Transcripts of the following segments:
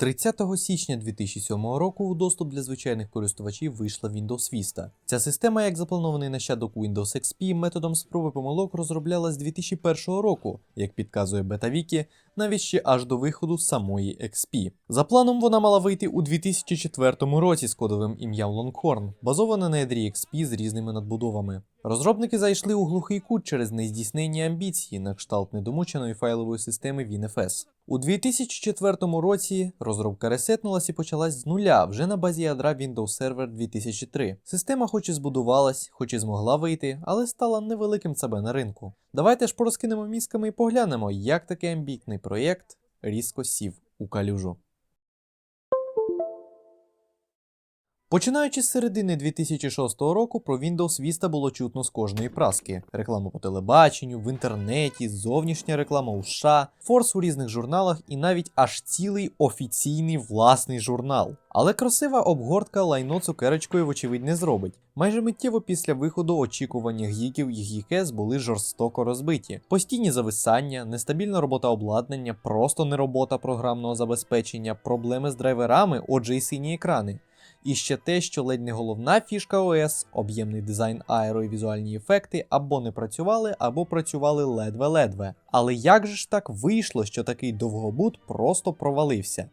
30 січня 2007 року у доступ для звичайних користувачів вийшла Windows Vista. Ця система, як запланований нащадок Windows XP, методом спроби помилок розроблялась з 2001 року, як підказує BetaWiki, навіть ще аж до виходу самої XP. За планом вона мала вийти у 2004 році з кодовим ім'ям Longhorn, базована на ядрі XP з різними надбудовами. Розробники зайшли у глухий кут через нездійснені амбіції на кшталт недомученої файлової системи WinFS. У 2004 році розробка ресетнулась і почалась з нуля вже на базі ядра Windows Server 2003. Система хоч і збудувалась, хоч і змогла вийти, але стала невеликим ЦБ на ринку. Давайте ж порозкинемо мізками і поглянемо, як такий амбітний проєкт різко сів у калюжу. Починаючи з середини 2006 року, про Windows Vista було чутно з кожної праски: реклама по телебаченню, в інтернеті, зовнішня реклама у США, форс у різних журналах і навіть аж цілий офіційний власний журнал. Але красива обгортка лайно цукерочкою, вочевидь, не зробить. Майже миттєво після виходу очікування гіків і гікес були жорстоко розбиті. Постійні зависання, нестабільна робота обладнання, просто не робота програмного забезпечення, проблеми з драйверами, отже, і сині екрани. І ще те, що ледь не головна фішка ОС, об'ємний дизайн аеро і візуальні ефекти або не працювали, або працювали ледве-ледве. Але як же ж так вийшло, що такий довгобут просто провалився?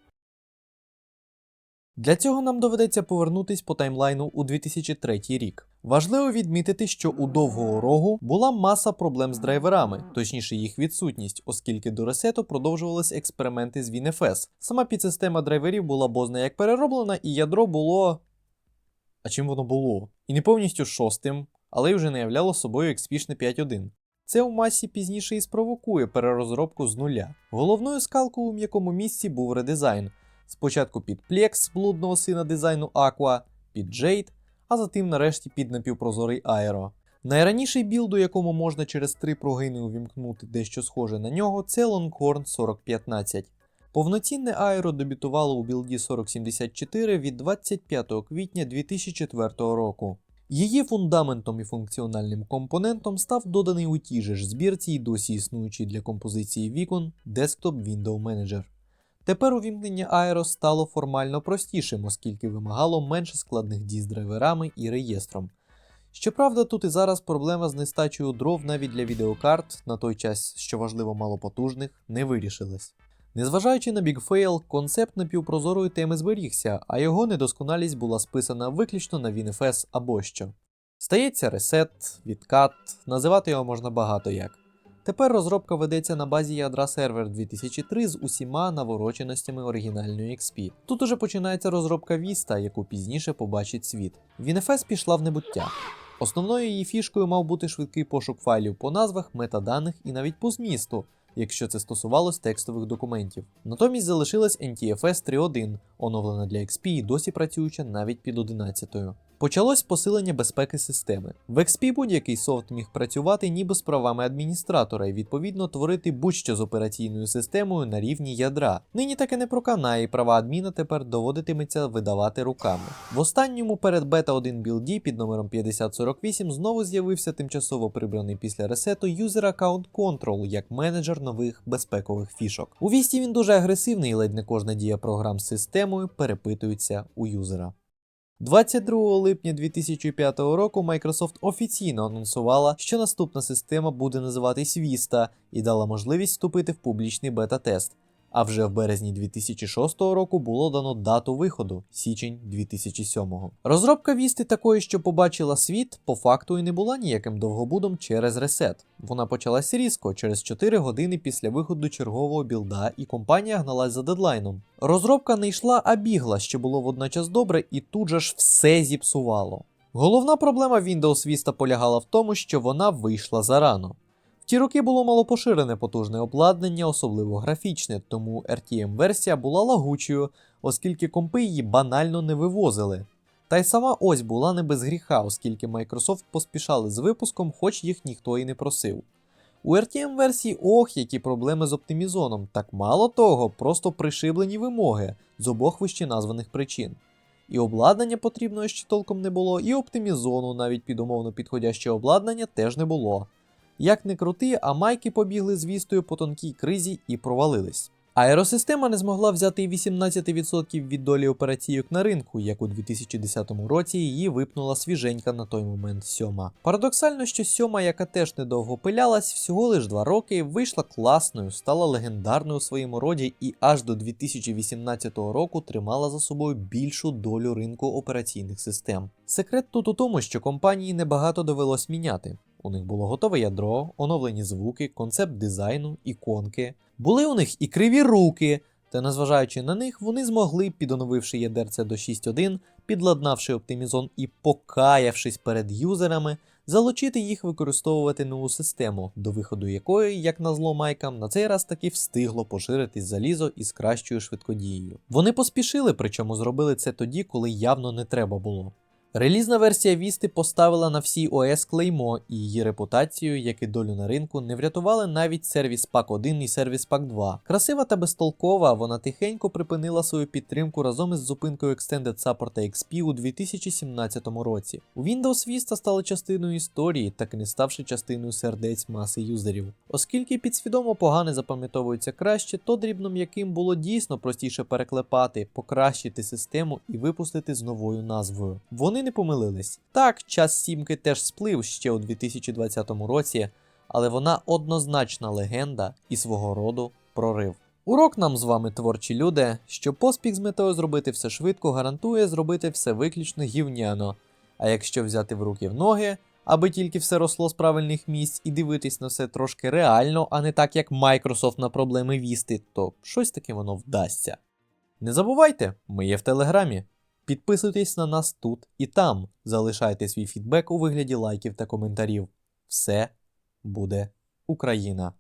Для цього нам доведеться повернутись по таймлайну у 2003 рік. Важливо відмітити, що у довгого рогу була маса проблем з драйверами, точніше їх відсутність, оскільки до ресету продовжувались експерименти з WinFS. Сама підсистема драйверів була бозна як перероблена, і ядро було. А чим воно було? І не повністю шостим, але й вже не являло собою XP 5.1. Це у масі пізніше і спровокує перерозробку з нуля. Головною скалкою у м'якому місці був редизайн. Спочатку під Plex, блудного сина дизайну Aqua, під Jade, а затим нарешті під напівпрозорий Aero. Найраніший білд, у якому можна через три прогини увімкнути дещо схоже на нього, це Longhorn 4015. Повноцінне Aero дебютувало у білді 4074 від 25 квітня 2004 року. Її фундаментом і функціональним компонентом став доданий у тій же ж збірці й досі існуючий для композиції вікон Desktop Window Manager. Тепер увімкнення Aero стало формально простішим, оскільки вимагало менше складних дій з драйверами і реєстром. Щоправда, тут і зараз проблема з нестачею дров навіть для відеокарт, на той час, що важливо малопотужних, не вирішилась. Незважаючи на Fail, концепт напівпрозорої теми зберігся, а його недосконалість була списана виключно на WinFS або що. Стається ресет, відкат, називати його можна багато як. Тепер розробка ведеться на базі ядра сервер 2003 з усіма навороченостями оригінальної XP. Тут уже починається розробка Vista, яку пізніше побачить світ. WinFS пішла в небуття. Основною її фішкою мав бути швидкий пошук файлів по назвах, метаданих і навіть по змісту, якщо це стосувалось текстових документів. Натомість залишилась NTFS 3.1, оновлена для XP і досі працююча навіть під 11-ю. Почалось посилення безпеки системи. В XP будь-який софт міг працювати ніби з правами адміністратора і відповідно творити будь-що з операційною системою на рівні ядра. Нині таке не проканає, і права адміна тепер доводитиметься видавати руками. В останньому перед бета 1 білді під номером 5048 знову з'явився тимчасово прибраний після ресету User Account Control як менеджер нових безпекових фішок. У вісті він дуже агресивний, і ледь не кожна дія програм з системою перепитується у юзера. 22 липня 2005 року Microsoft офіційно анонсувала, що наступна система буде називатись Vista і дала можливість вступити в публічний бета-тест. А вже в березні 2006 року було дано дату виходу січень 2007. Розробка Вісти такої, що побачила світ, по факту і не була ніяким довгобудом через ресет. Вона почалась різко, через 4 години після виходу чергового білда, і компанія гналась за дедлайном. Розробка не йшла, а бігла, що було водночас добре, і тут же ж все зіпсувало. Головна проблема Windows Vista полягала в тому, що вона вийшла зарано. Ті роки було малопоширене потужне обладнання, особливо графічне, тому RTM-версія була лагучою, оскільки компи її банально не вивозили. Та й сама ось була не без гріха, оскільки Microsoft поспішали з випуском, хоч їх ніхто і не просив. У RTM-версії ох, які проблеми з оптимізоном, так мало того, просто пришиблені вимоги з обох вище названих причин. І обладнання потрібного ще толком не було, і оптимізону навіть під умовно підходяще обладнання теж не було. Як не крути, а майки побігли з вістою по тонкій кризі і провалились. Аеросистема не змогла взяти і 18% від долі операційок на ринку, як у 2010 році її випнула свіженька на той момент сьома. Парадоксально, що сьома, яка теж недовго пилялась, всього лиш 2 роки, вийшла класною, стала легендарною у своєму роді і аж до 2018 року тримала за собою більшу долю ринку операційних систем. Секрет тут у тому, що компанії небагато довелось міняти. У них було готове ядро, оновлені звуки, концепт дизайну, іконки. Були у них і криві руки, та незважаючи на них, вони змогли, підоновивши ядерце до 6.1, підладнавши оптимізон і покаявшись перед юзерами, залучити їх використовувати нову систему, до виходу якої, як назло майкам, на цей раз таки встигло поширитись залізо із кращою швидкодією. Вони поспішили, причому зробили це тоді, коли явно не треба було. Релізна версія Вісти поставила на всій ОС клеймо і її репутацію, як і долю на ринку, не врятували навіть сервіс Pack 1 і сервіс Pack 2. Красива та безтолкова, вона тихенько припинила свою підтримку разом із зупинкою Extended Support XP у 2017 році. У Windows Vista стала частиною історії, так і не ставши частиною сердець маси юзерів. Оскільки підсвідомо погане запам'ятовується краще, то дрібно м'яким було дійсно простіше переклепати, покращити систему і випустити з новою назвою. Вони не помилились. Так, час сімки теж сплив ще у 2020 році, але вона однозначна легенда і свого роду прорив. Урок нам з вами, творчі люди, що поспіх з метою зробити все швидко гарантує зробити все виключно гівняно. А якщо взяти в руки в ноги, аби тільки все росло з правильних місць і дивитись на все трошки реально, а не так як Microsoft на проблеми вісти, то щось таке воно вдасться. Не забувайте, ми є в Телеграмі. Підписуйтесь на нас тут і там. Залишайте свій фідбек у вигляді лайків та коментарів. Все буде Україна!